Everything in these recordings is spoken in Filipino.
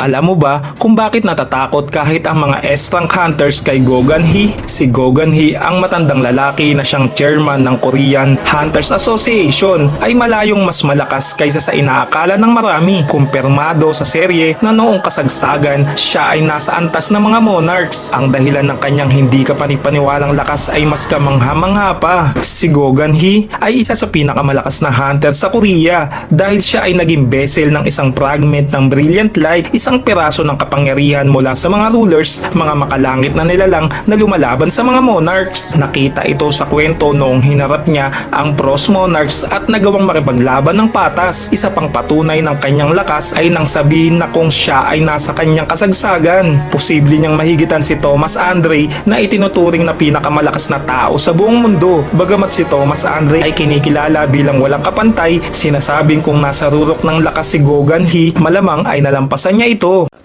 Alam mo ba kung bakit natatakot kahit ang mga S-rank hunters kay Gogan Hee? Si Gogan Hee ang matandang lalaki na siyang chairman ng Korean Hunters Association ay malayong mas malakas kaysa sa inaakala ng marami. Kumpirmado sa serye na noong kasagsagan siya ay nasa antas ng mga monarchs. Ang dahilan ng kanyang hindi kapanipaniwalang lakas ay mas kamangha-mangha pa. Si Gogan Hee ay isa sa pinakamalakas na hunter sa Korea dahil siya ay naging vessel ng isang fragment ng brilliant light, isang piraso ng kapangyarihan mula sa mga rulers, mga makalangit na nilalang na lumalaban sa mga monarchs. Nakita ito sa kwento noong hinarap niya ang pros monarchs at nagawang makipaglaban ng patas. Isa pang patunay ng kanyang lakas ay nang sabihin na kung siya ay nasa kanyang kasagsagan. Posible niyang mahigitan si Thomas Andre na itinuturing na pinakamalakas na tao sa buong mundo. Bagamat si Thomas Andre ay kinikilala bilang walang kapantay, sinasabing kung nasa rurok ng lakas si Gogan Hee, malamang ay nalampasan niya ito.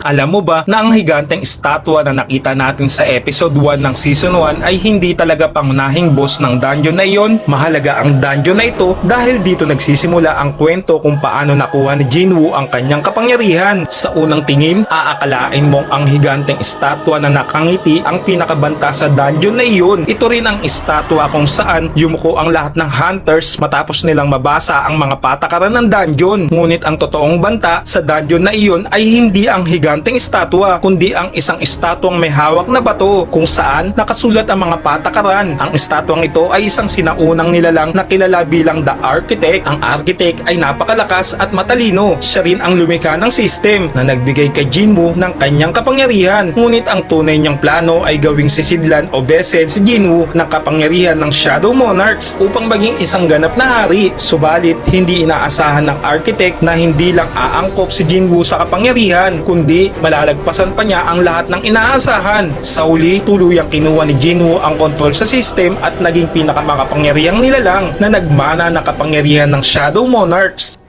Alam mo ba na ang higanteng estatwa na nakita natin sa episode 1 ng season 1 ay hindi talaga pangunahing boss ng dungeon na iyon? Mahalaga ang dungeon na ito dahil dito nagsisimula ang kwento kung paano nakuha ni Jinwoo ang kanyang kapangyarihan. Sa unang tingin, aakalain mong ang higanteng estatwa na nakangiti ang pinakabanta sa dungeon na iyon. Ito rin ang estatwa kung saan yumuko ang lahat ng hunters matapos nilang mabasa ang mga patakaran ng dungeon. Ngunit ang totoong banta sa dungeon na iyon ay hindi ang higanteng estatwa kundi ang isang estatwang may hawak na bato kung saan nakasulat ang mga patakaran. Ang estatwang ito ay isang sinaunang nilalang na kilala bilang The Architect. Ang Architect ay napakalakas at matalino. Siya rin ang lumikha ng system na nagbigay kay Jinwoo ng kanyang kapangyarihan. Ngunit ang tunay niyang plano ay gawing sisidlan o besed si Jinwoo ng kapangyarihan ng Shadow Monarchs upang maging isang ganap na hari. Subalit, hindi inaasahan ng Architect na hindi lang aangkop si Jinwoo sa kapangyarihan kundi malalagpasan pa niya ang lahat ng inaasahan. Sa huli, tuluyang kinuha ni Jinwoo ang kontrol sa system at naging pinakamakapangyarihang nilalang na nagmana ng kapangyarihan ng Shadow Monarchs.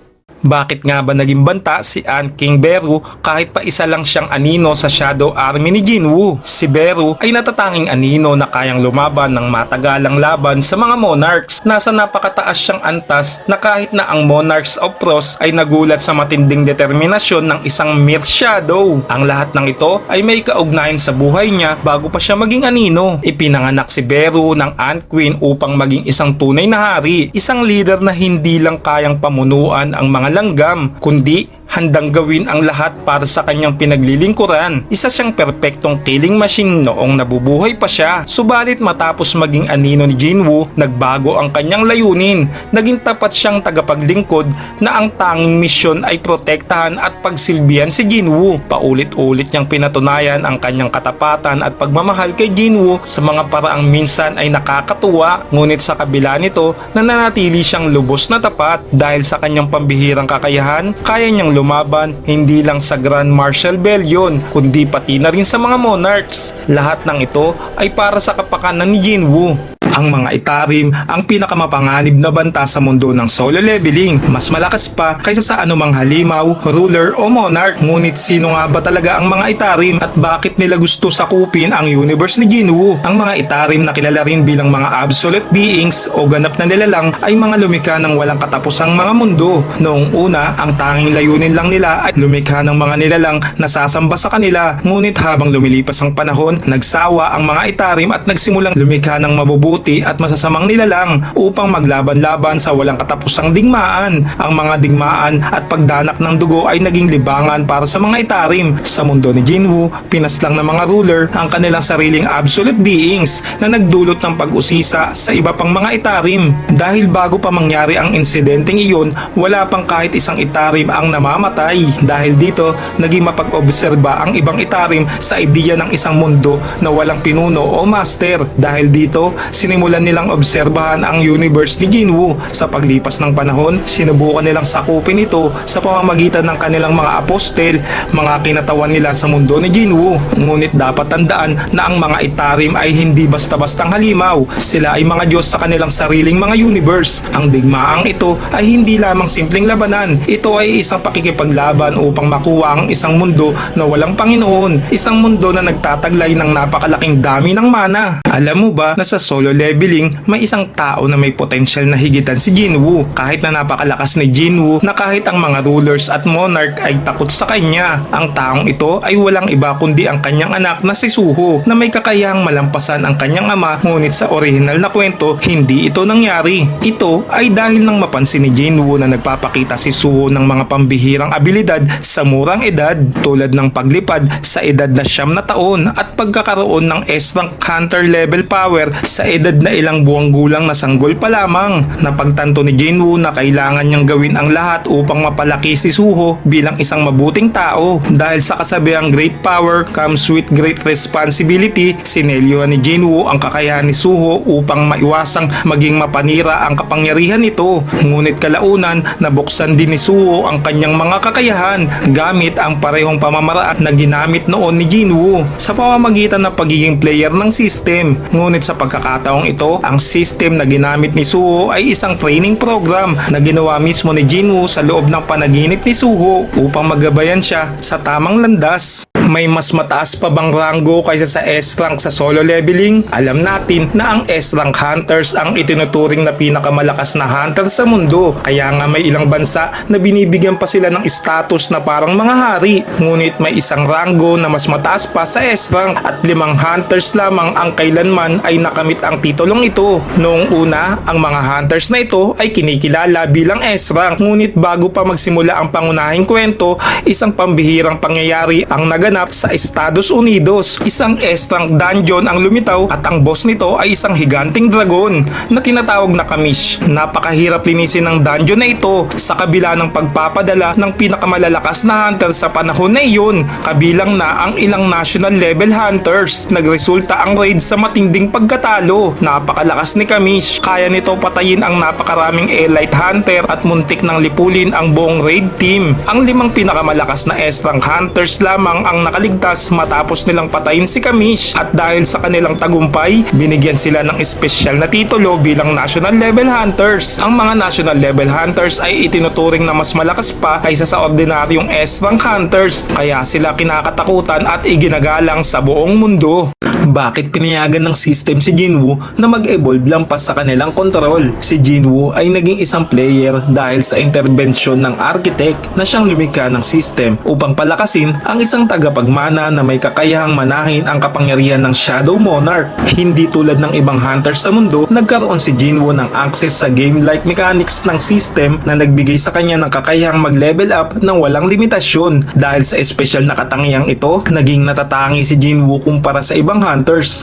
Bakit nga ba naging banta si An King Beru kahit pa isa lang siyang anino sa Shadow Army ni Jinwoo? Si Beru ay natatanging anino na kayang lumaban ng matagalang laban sa mga monarchs. Nasa napakataas siyang antas na kahit na ang monarchs of Pros ay nagulat sa matinding determinasyon ng isang mere shadow. Ang lahat ng ito ay may kaugnayan sa buhay niya bago pa siya maging anino. Ipinanganak si Beru ng Ant Queen upang maging isang tunay na hari, isang leader na hindi lang kayang pamunuan ang mga langgam, kundi handang gawin ang lahat para sa kanyang pinaglilingkuran. Isa siyang perpektong killing machine noong nabubuhay pa siya. Subalit matapos maging anino ni Jinwoo, nagbago ang kanyang layunin. Naging tapat siyang tagapaglingkod na ang tanging misyon ay protektahan at pagsilbihan si Jinwoo. Paulit-ulit niyang pinatunayan ang kanyang katapatan at pagmamahal kay Jinwoo sa mga paraang minsan ay nakakatuwa. Ngunit sa kabila nito, nananatili siyang lubos na tapat dahil sa kanyang pambihirang kakayahan, kaya niyang lumaban hindi lang sa Grand Marshal Bellion kundi pati na rin sa mga monarchs. Lahat ng ito ay para sa kapakanan ni Jinwoo. Ang mga itarim ang pinakamapanganib na banta sa mundo ng solo leveling. Mas malakas pa kaysa sa anumang halimaw, ruler o monarch. Ngunit sino nga ba talaga ang mga itarim at bakit nila gusto sakupin ang universe ni Jinwoo? Ang mga itarim na kilala rin bilang mga absolute beings o ganap na nilalang ay mga lumikha ng walang katapusang mga mundo. Noong una, ang tanging layunin lang nila ay lumikha ng mga nilalang na sasamba sa kanila. Ngunit habang lumilipas ang panahon, nagsawa ang mga itarim at nagsimulang lumikha ng mabubuti at masasamang nilalang upang maglaban-laban sa walang katapusang digmaan. Ang mga digmaan at pagdanak ng dugo ay naging libangan para sa mga itarim. Sa mundo ni Jinwoo, pinaslang ng mga ruler ang kanilang sariling absolute beings na nagdulot ng pag-usisa sa iba pang mga itarim. Dahil bago pa mangyari ang insidenteng iyon, wala pang kahit isang itarim ang namamatay. Dahil dito, naging mapag-obserba ang ibang itarim sa ideya ng isang mundo na walang pinuno o master. Dahil dito, sinimulan nilang obserbahan ang universe ni Jinwoo. Sa paglipas ng panahon, sinubukan nilang sakupin ito sa pamamagitan ng kanilang mga apostel, mga kinatawan nila sa mundo ni Jinwoo. Ngunit dapat tandaan na ang mga itarim ay hindi basta-bastang halimaw. Sila ay mga Diyos sa kanilang sariling mga universe. Ang digmaang ito ay hindi lamang simpleng labanan. Ito ay isang pakikipaglaban upang makuha ang isang mundo na walang Panginoon. Isang mundo na nagtataglay ng napakalaking dami ng mana. Alam mo ba na sa solo level leveling, may isang tao na may potensyal na higitan si Jinwoo. Kahit na napakalakas ni Jinwoo na kahit ang mga rulers at monarch ay takot sa kanya. Ang taong ito ay walang iba kundi ang kanyang anak na si Suho na may kakayahang malampasan ang kanyang ama ngunit sa orihinal na kwento hindi ito nangyari. Ito ay dahil nang mapansin ni Jinwoo na nagpapakita si Suho ng mga pambihirang abilidad sa murang edad tulad ng paglipad sa edad na siyam na taon at pagkakaroon ng S-rank hunter level power sa edad na ilang buwang gulang na sanggol pa lamang. Napagtanto ni Jinwoo na kailangan niyang gawin ang lahat upang mapalaki si Suho bilang isang mabuting tao. Dahil sa kasabihang great power comes with great responsibility, sinelyuhan ni Jinwoo ang kakayahan ni Suho upang maiwasang maging mapanira ang kapangyarihan nito. Ngunit kalaunan, nabuksan din ni Suho ang kanyang mga kakayahan gamit ang parehong pamamaraan na ginamit noon ni Jinwoo sa pamamagitan ng pagiging player ng system. Ngunit sa pagkakataong ito, ang system na ginamit ni Suho ay isang training program na ginawa mismo ni Jinwoo sa loob ng panaginip ni Suho upang magabayan siya sa tamang landas. May mas mataas pa bang ranggo kaysa sa S-rank sa solo leveling? Alam natin na ang S-rank hunters ang itinuturing na pinakamalakas na hunter sa mundo. Kaya nga may ilang bansa na binibigyan pa sila ng status na parang mga hari. Ngunit may isang ranggo na mas mataas pa sa S-rank at limang hunters lamang ang kailanman ay nakamit ang titulong ito. Noong una, ang mga hunters na ito ay kinikilala bilang S-rank. Ngunit bago pa magsimula ang pangunahing kwento, isang pambihirang pangyayari ang naganap sa Estados Unidos. Isang S-rank dungeon ang lumitaw at ang boss nito ay isang higanting dragon na tinatawag na Kamish. Napakahirap linisin ng dungeon na ito sa kabila ng pagpapadala ng pinakamalalakas na hunter sa panahon na iyon kabilang na ang ilang national level hunters. Nagresulta ang raid sa matinding pagkatalo. Napakalakas ni Kamish. Kaya nito patayin ang napakaraming elite hunter at muntik ng lipulin ang buong raid team. Ang limang pinakamalakas na S-rank hunters lamang ang nakaligtas matapos nilang patayin si Kamish at dahil sa kanilang tagumpay, binigyan sila ng espesyal na titulo bilang national level hunters. Ang mga national level hunters ay itinuturing na mas malakas pa kaysa sa ordinaryong S-rank hunters kaya sila kinakatakutan at iginagalang sa buong mundo. Bakit pinayagan ng system si Jinwoo na mag-evolve lampas sa kanilang kontrol? Si Jinwoo ay naging isang player dahil sa interbensyon ng architect na siyang lumikha ng system upang palakasin ang isang tagapagmana na may kakayahang manahin ang kapangyarihan ng Shadow Monarch. Hindi tulad ng ibang hunters sa mundo, nagkaroon si Jinwoo ng access sa game-like mechanics ng system na nagbigay sa kanya ng kakayahang mag-level up ng walang limitasyon. Dahil sa espesyal na katangiang ito, naging natatangi si Jinwoo kumpara sa ibang hunters.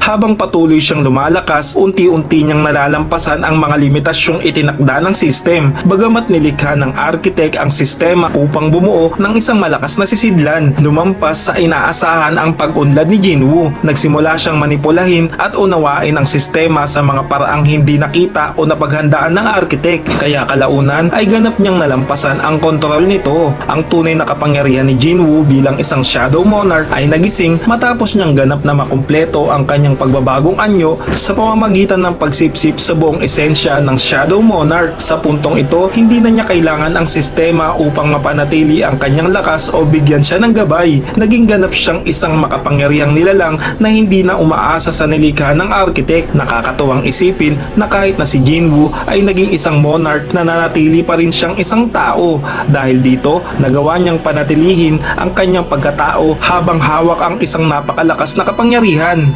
Habang patuloy siyang lumalakas, unti-unti niyang nalalampasan ang mga limitasyong itinakda ng system. Bagamat nilikha ng architect ang sistema upang bumuo ng isang malakas na sisidlan, lumampas sa inaasahan ang pag-unlad ni Jinwoo. Nagsimula siyang manipulahin at unawain ang sistema sa mga paraang hindi nakita o napaghandaan ng architect. Kaya kalaunan ay ganap niyang nalampasan ang kontrol nito. Ang tunay na kapangyarihan ni Jinwoo bilang isang Shadow Monarch ay nagising matapos niyang ganap na makumpleto ang kanyang pagbabagong anyo sa pamamagitan ng pagsipsip sa buong esensya ng Shadow Monarch. Sa puntong ito, hindi na niya kailangan ang sistema upang mapanatili ang kanyang lakas o bigyan siya ng gabay. Naging ganap siyang isang makapangyarihang nilalang na hindi na umaasa sa nilikha ng architect. Nakakatuwang isipin na kahit na si Jinwoo ay naging isang monarch na nanatili pa rin siyang isang tao. Dahil dito, nagawa niyang panatilihin ang kanyang pagkatao habang hawak ang isang napakalakas na kapangyarihan.